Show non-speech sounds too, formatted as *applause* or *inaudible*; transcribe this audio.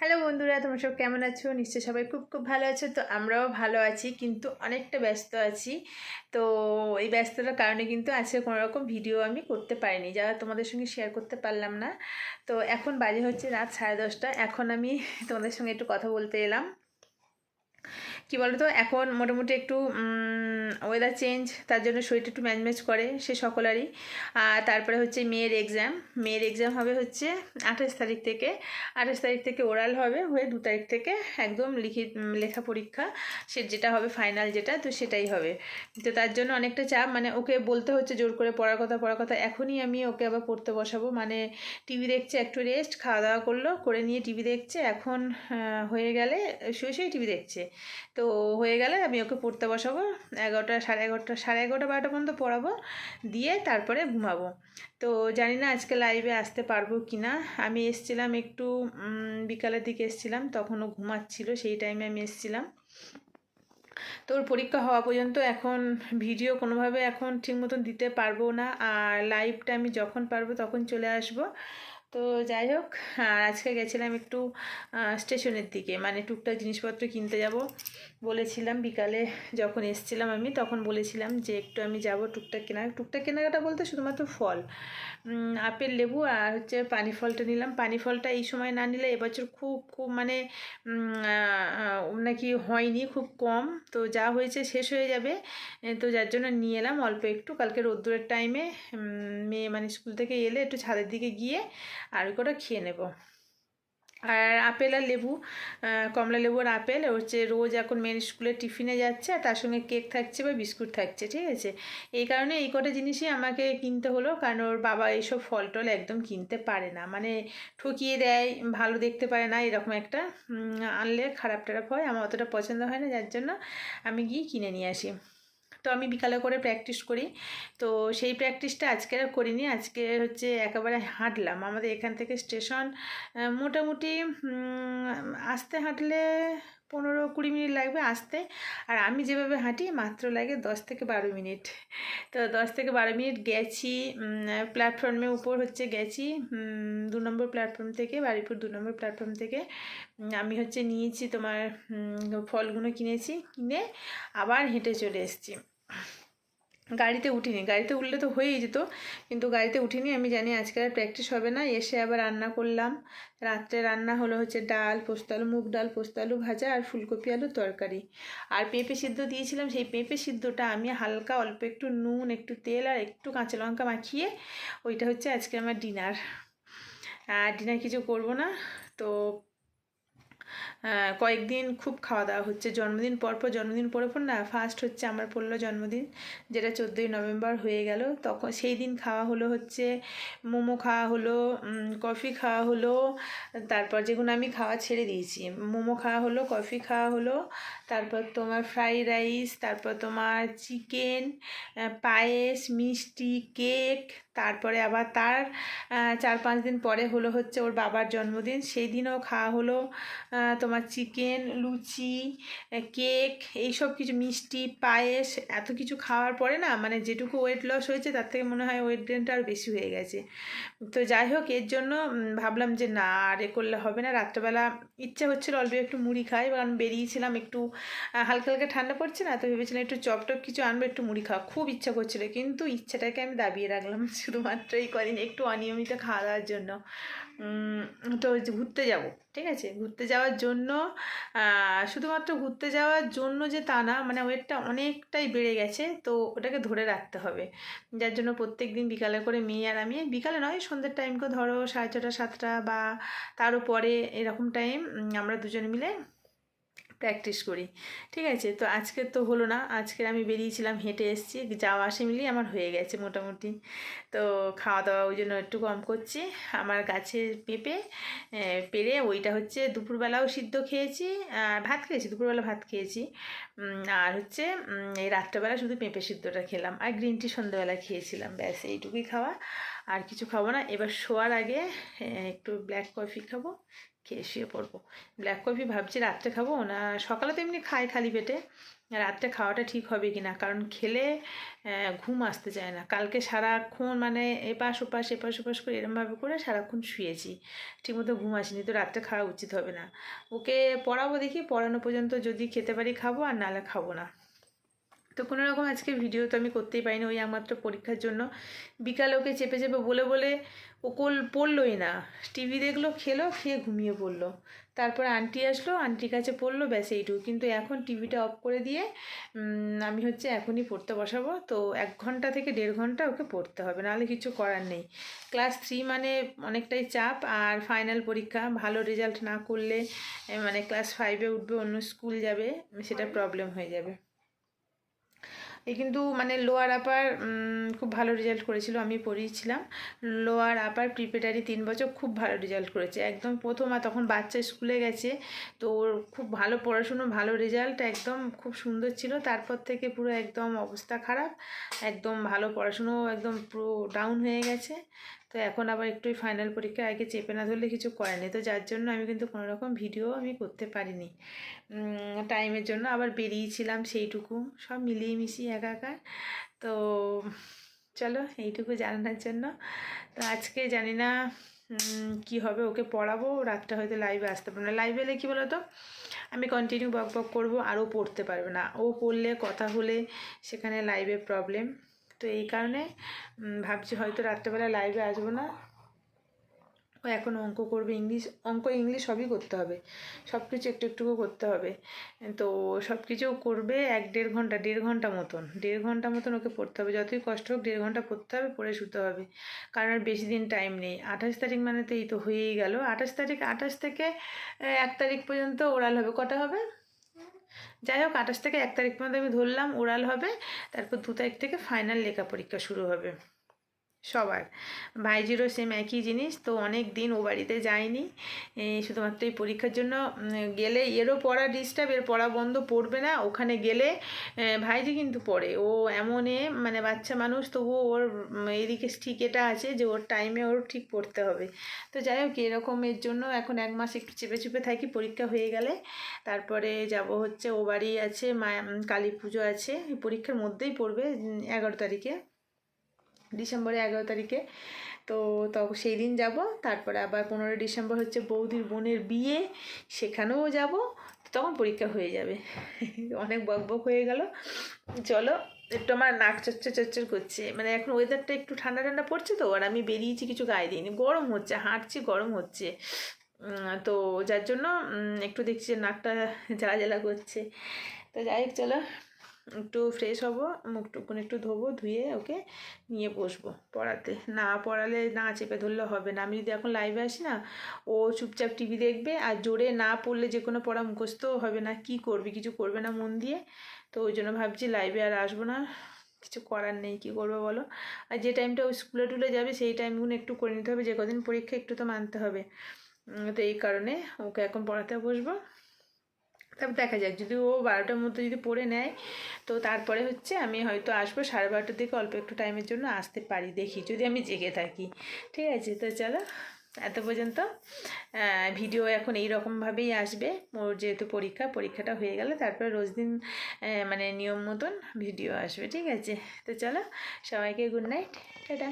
Hello বন্ধুরা, তোমরা সব কেমন আছো? নিশ্চয়ই সবাই খুব খুব ভালো আছো। তো আমরাও ভালো আছি, কিন্তু অনেকটা ব্যস্ত আছি। তো এই ব্যস্ততার কারণে কিন্তু আজকে কোনো রকম ভিডিও আমি করতে পারিনি, যা তোমাদের সঙ্গে শেয়ার করতে পারলাম না। তো এখন বাজে হচ্ছে রাত সাড়ে দশটা। এখন আমি তোমাদের সঙ্গে একটু কথা বলতে এলাম। কি বলতো, এখন মোটামুটি একটু ওয়েদার চেঞ্জ তার জন্য শরীরটা একটু ম্যাচ করে, সে সকলেরই। আর তারপরে হচ্ছে মেয়ের এক্সাম মেয়ের এক্সাম হবে হচ্ছে আঠাশ তারিখ থেকে। আঠাশ তারিখ থেকে ওরাল হবে, হয়ে দু তারিখ থেকে একদম লিখিত লেখা পরীক্ষা। সে যেটা হবে ফাইনাল যেটা, তো সেটাই হবে। তো তার জন্য অনেকটা চাপ মানে ওকে বলতে হচ্ছে জোর করে, পড়ার কথা পড়ার কথা। এখনই আমি ওকে আবার পড়তে বসাবো। মানে টিভি দেখছে, একটু রেস্ট খাওয়া দাওয়া করল, করে নিয়ে টিভি দেখছে। এখন হয়ে গেলে, শুয়ে শুয়ে টিভি দেখছে। তো হয়ে গেলে আমি ওকে পড়তে বসাবো। এগারোটা, সাড়ে এগারোটা সাড়ে এগারোটা, বারোটা পর্যন্ত পড়াবো। দিয়ে তারপরে ঘুমাবো। তো জানি না আজকে লাইভে আসতে পারব কি না আমি এসছিলাম একটু বিকালের দিকে এসছিলাম। তখনও ঘুমাচ্ছিল, সেই টাইমে আমি এসছিলাম। তো ওর পরীক্ষা হওয়া পর্যন্ত এখন ভিডিও কোনোভাবে এখন ঠিক মতন দিতে পারব না। আর লাইভটা আমি যখন পারব তখন চলে আসব। তো যাই হোক, আর আজকে গেছিলাম একটু স্টেশনের দিকে। মানে টুকটাক জিনিসপত্র কিনতে যাব বলেছিলাম। বিকালে যখন এসছিলাম আমি, তখন বলেছিলাম যে একটু আমি যাব টুকটাক কেনা, টুকটাক কেনাকাটা বলতে শুধুমাত্র ফল। আপেল, লেবু আর হচ্ছে পানি ফলটা নিলাম। পানি ফলটা এই সময় না নিলে এবছর খুব খুব মানে নাকি হয়নি, খুব কম। তো যা হয়েছে শেষ হয়ে যাবে। তো যার জন্য নিয়ে এলাম অল্প একটু। কালকে রোদ্দুরের টাইমে মেয়ে মানে স্কুল থেকে এলে একটু ছাদের দিকে গিয়ে আর ওই কটা খেয়ে নেব। আর আপেল আর লেবু কমলা লেবু আর আপেল হচ্ছে রোজ এখন মেন স্কুলে টিফিনে যাচ্ছে, আর তার সঙ্গে কেক থাকছে বা বিস্কুট থাকছে, ঠিক আছে? এই কারণে এই কটা জিনিসই আমাকে কিনতে হলো, কারণ ওর বাবা এইসব ফল টল একদম কিনতে পারে না। মানে ঠকিয়ে দেয়, ভালো দেখতে পারে না, এরকম একটা আনলে খারাপ টারাপ হয়, আমার অতটা পছন্দ হয় না, যার জন্য আমি গিয়ে কিনে নিয়ে আসি। তো আমি বিকালে করে প্র্যাকটিস করি। তো সেই প্র্যাকটিসটা আজকে আর করিনি, আজকে হচ্ছে একেবারে হাঁটলাম। আমাদের এখান থেকে স্টেশন মোটামুটি আসতে হাঁটলে পনেরো কুড়ি মিনিট লাগবে আসতে। আর আমি যেভাবে হাঁটি, মাত্র লাগে দশ থেকে বারো মিনিট। তো দশ থেকে বারো মিনিট গেছি প্ল্যাটফর্মের উপর হচ্ছে গেছি দু নম্বর প্ল্যাটফর্ম থেকে বাড়িপুর দু নম্বর প্ল্যাটফর্ম থেকে। আমি হচ্ছে নিয়েছি তোমার ফলগুলো কিনেছি, কিনে আবার হেঁটে চলে এসেছি। গাড়িতে উঠিনি। গাড়িতে উঠলে তো হয়েই যেত, কিন্তু গাড়িতে উঠিনি। আমি জানি আজকে আর প্র্যাকটিস হবে না। এসে আবার রান্না করলাম। রাত্রে রান্না হলো হচ্ছে ডাল, পোস্ত আলু, মুগ ডাল, পোস্ত আলু ভাজা আর ফুলকপি আলু তরকারি। আর পেঁপে সিদ্ধ দিয়েছিলাম। সেই পেঁপে সিদ্ধটা আমি হালকা অল্প একটু নুন, একটু তেল আর একটু কাঁচা লঙ্কা মাখিয়ে ওইটা হচ্ছে আজকে আমার ডিনার আর ডিনার কিছু করব না। তো কয়েকদিন খুব খাওয়া দাওয়া হচ্ছে। জন্মদিন পর পর জন্মদিন পরে পর না ফার্স্ট হচ্ছে আমার পড়ল জন্মদিন, যেটা চোদ্দোই নভেম্বর হয়ে গেল। তখন সেই দিন খাওয়া হলো হচ্ছে মোমো খাওয়া হলো কফি খাওয়া হলো, তারপর যেগুলো আমি খাওয়া ছেড়ে দিয়েছি, মোমো খাওয়া হলো, কফি খাওয়া হলো, তারপর তোমার ফ্রাইড রাইস তারপর তোমার চিকেন পায়েস, মিষ্টি কেক তারপরে আবার তার চার পাঁচ দিন পরে হলো হচ্ছে ওর বাবার জন্মদিন। সেই দিনও খাওয়া হলো তোমার চিকেন, লুচি কেক, এইসব কিছু, মিষ্টি, পায়েস, এত কিছু খাওয়ার পরে না মানে যেটুকু ওয়েট লস হয়েছে তার থেকে মনে হয় ওয়েট গেনটা আর বেশি হয়ে গেছে। তো যাই হোক, এর জন্য ভাবলাম যে না, আর এ করলে হবে না। রাত্রেবেলা ইচ্ছা হচ্ছিল অল্প একটু মুড়ি খাই, কারণ বেরিয়েছিলাম একটু হালকা হালকা ঠান্ডা পড়ছে না, তো ভেবেছিলাম একটু চপ টপ কিছু আনব, একটু মুড়ি খাওয়া। খুব ইচ্ছা করছিল, কিন্তু ইচ্ছাটাকে আমি দাবিয়ে রাখলাম শুধুমাত্র এই কদিন একটু অনিয়মিত খাওয়া দাওয়ার জন্য। তো ঘুরতে যাব, ঠিক আছে? ঘুরতে যাওয়ার জন্য শুধুমাত্র ঘুরতে যাওয়ার জন্য যে তা না মানে ওয়েটটা অনেকটাই বেড়ে গেছে, তো ওটাকে ধরে রাখতে হবে। যার জন্য প্রত্যেক দিন বিকালে করে মেয়ে আর আমি, বিকালে নয়, সন্ধ্যের টাইম করে ধরো সাড়ে ছটা, সাতটা বা তারও পরে এরকম টাইম আমরা দুজন মিলে প্র্যাকটিস করি। ঠিক আছে? তো আজকে তো হলো না। আজকে আমি বেরিয়েছিলাম, হেঁটে এসেছি। যাওয়া আসে মিলিয়ে আমার হয়ে গেছে মোটামুটি। তো খাওয়া দাওয়া ওই জন্য একটু কম করছি। আমার গাছের পেঁপে পেরে ওইটা হচ্ছে দুপুরবেলাও সিদ্ধ খেয়েছি ভাত খেয়েছি, দুপুরবেলা ভাত খেয়েছি। আর হচ্ছে এই রাত্রেবেলা শুধু পেঁপে সিদ্ধটা খেলাম। আর গ্রিন টি সন্ধ্যাবেলা খেয়েছিলাম, ব্যাস এইটুকুই খাওয়া। আর কিছু খাব না। এবার শোয়ার আগে একটু ব্ল্যাক কফি খাব। খেয়ে শুয়ে পড়ব। ব্ল্যাক কফি ভাবছি রাত্রে খাব না, সকালে তো এমনি খাই খালি পেটে। রাত্রে খাওয়াটা ঠিক হবে কি না কারণ খেলে ঘুম আসতে চায় না। কালকে সারাক্ষণ মানে এপাশ ওপাশ এপাশ ওপাশ করে এরমভাবে করে সারাক্ষণ শুয়েছি। ঠিকমতো ঘুম আসেনি, তো রাত্রে খাওয়া উচিত হবে না। ওকে পড়াবো দেখি, পড়ানো পর্যন্ত যদি খেতে পারি খাব, আর নাহলে খাব না। তো কোনো রকম আজকে ভিডিও তো আমি করতেই পারিনি ওই একমাত্র পরীক্ষার জন্য। বিকালে ওকে চেপে চেপে বলে বলে ও কোল পড়লোই না। টিভি দেখল খেলো খেয়ে ঘুমিয়ে পড়ল। তারপর আন্টি আসলো আন্টির কাছে পড়ল ব্যাস এইটুকু। কিন্তু এখন টিভিটা অফ করে দিয়ে আমি হচ্ছে এখনই পড়তে বসাবো। তো এক ঘণ্টা থেকে দেড় ঘণ্টা ওকে পড়তে হবে নাহলে কিছু করার নেই। ক্লাস থ্রি মানে অনেকটাই চাপ আর ফাইনাল পরীক্ষা। ভালো রেজাল্ট না করলে মানে ক্লাস ফাইভে উঠবে অন্য স্কুল যাবে সেটা প্রবলেম হয়ে যাবে। কিন্তু মানে লোয়ার আপার খুব ভালো রেজাল্ট করেছিল, আমি পড়িয়েছিলাম। লোয়ার আপার প্রিপেটারি তিন বছর খুব ভালো রেজাল্ট করেছে। একদম প্রথম আর তখন বাচ্চা স্কুলে গেছে, তো ওর খুব ভালো পড়াশুনো, ভালো রেজাল্ট একদম খুব সুন্দর ছিল। তারপর থেকে পুরো একদম অবস্থা খারাপ, একদম ভালো পড়াশুনো একদম পুরো ডাউন হয়ে গেছে। তো এখন আবার একটু ফাইনাল পরীক্ষা আগে চেপে না ধরলে কিছু করেনি তো যার জন্য আমি কিন্তু কোনো রকম ভিডিও আমি করতে পারিনি। টাইমের জন্য আবার বেরিয়েছিলাম সেইটুকু। সব মিলিয়ে মিশিয়ে একাকার তো চলো এইটুকু জানানোর জন্য। তো আজকে জানি না কি হবে ওকে পড়াবো। রাতটা হয়তো লাইভে আসতে পারবে না। লাইভে এলে কী বলো তো আমি কন্টিনিউ বক বক করব, আরও পড়তে পারবে না। ও পড়লে কথা হলে সেখানে লাইভে প্রবলেম তো এই কারণে ভাবছি হয়তো রাত্রেবেলা লাইভে আসব না। ও এখন অঙ্ক করবে ইংলিশ, অঙ্ক ইংলিশ সবই করতে হবে। সব কিছু একটু একটু করে করতে হবে। তো সব কিছু করবে এক দেড় ঘণ্টা দেড় ঘণ্টা মতন। দেড় ঘণ্টা মতন ওকে পড়তে হবে। যতই কষ্ট হোক দেড় ঘণ্টা পড়তে হবে, পড়ে শুতে হবে। কারণ আর বেশি দিন টাইম নেই। আঠাশ তারিখ মানে তো এই তো হয়েই গেল। আঠাশ তারিখ, আঠাশ থেকে এক তারিখ পর্যন্ত ওরাল হবে। কটা হবে? যাই হোক আঠাশ থেকে এক তারিখ পর্যন্ত আমি ধরলাম ওরাল হবে, তারপর দু তারিখ থেকে ফাইনাল লেখা পরীক্ষা শুরু হবে। সবার। ভাইজিরও সেম একই জিনিস, তো অনেক দিন ও বাড়িতে যায়নি। শুধুমাত্র এই পরীক্ষার জন্য গেলে এরও পড়া ডিস্টার্ব এর পড়া বন্ধ পড়বে না। ওখানে গেলে ভাইজি কিন্তু পড়ে। ও এমনে মানে বাচ্চা মানুষ, তবুও ওর এদিকে ঠিক এটা আছে যে, ওর টাইমে ওর ঠিক পড়তে হবে। তো যাই হোক, এরকমের জন্য এখন এক মাস একটু চেপে চুপে থাকি, পরীক্ষা হয়ে গেলে। তারপরে যাব হচ্ছে, ও বাড়ি আছে, মা, কালী পুজো আছে পরীক্ষার মধ্যেই পড়বে এগারো তারিখে। ডিসেম্বরে এগারো তারিখে। তো তখন সেই দিন যাব। তারপরে আবার পনেরোই ডিসেম্বর হচ্ছে বৌদির বোনের বিয়ে। সেখানেও যাব। তখন পরীক্ষা হয়ে যাবে। *laughs* অনেক বক বক হয়ে গেল। চলো, একটু আমার নাক চচ্চর চচ্চর করছে। মানে এখন ওয়েদারটা একটু ঠান্ডা ঠান্ডা পড়ছে তো, আর আমি বেরিয়েছি কিছু গায়ে দিইনি। গরম হচ্ছে, হাঁটছি, গরম হচ্ছে। তো যার জন্য একটু দেখছি নাকটা জ্বালা জ্বালা করছে। তো যাই হোক, চলো। একটু ফ্রেশ হব মুখ টুকুন একটু ধোবো, ধুয়ে ওকে নিয়ে বসবো পড়াতে। না পড়ালে না চেপে ধরলে হবে না। আমি যদি এখন লাইভে আসি না, ও চুপচাপ টিভি দেখবে আর জোরে না পড়লে যে কোনো পড়া মুখস্থ হবে না। কি করবে? কিছু করবে না মন দিয়ে? তো ওই জন্য ভাবছি লাইভে আর আসব না। কিছু করার নেই, কী করব বলো? আর যে টাইমটা ও স্কুলে টুলে যাবে, সেই টাইমগুলো একটু করে নিতে হবে। যে কদিন পরীক্ষা একটু তো মানতে হবে। তো এই কারণে ওকে এখন পড়াতে বসবো। তারপর দেখা যাক, যদি ও বারোটার মধ্যে যদি পড়ে নেয়, তো তারপরে হচ্ছে আমি হয়তো আসব সাড়ে বারোটার দিকে, অল্প একটু টাইমের জন্য আসতে পারি দেখি, যদি আমি জেগে থাকি। ঠিক আছে, তো চলো, এত পর্যন্ত ভিডিও এখন এই রকমভাবেই আসবে। ওর যেহেতু পরীক্ষা, পরীক্ষাটা হয়ে গেলে তারপরে রোজ দিন মানে নিয়ম মতন ভিডিও আসবে, ঠিক আছে? তো চলো, সবাইকে গুড নাইট টাটা।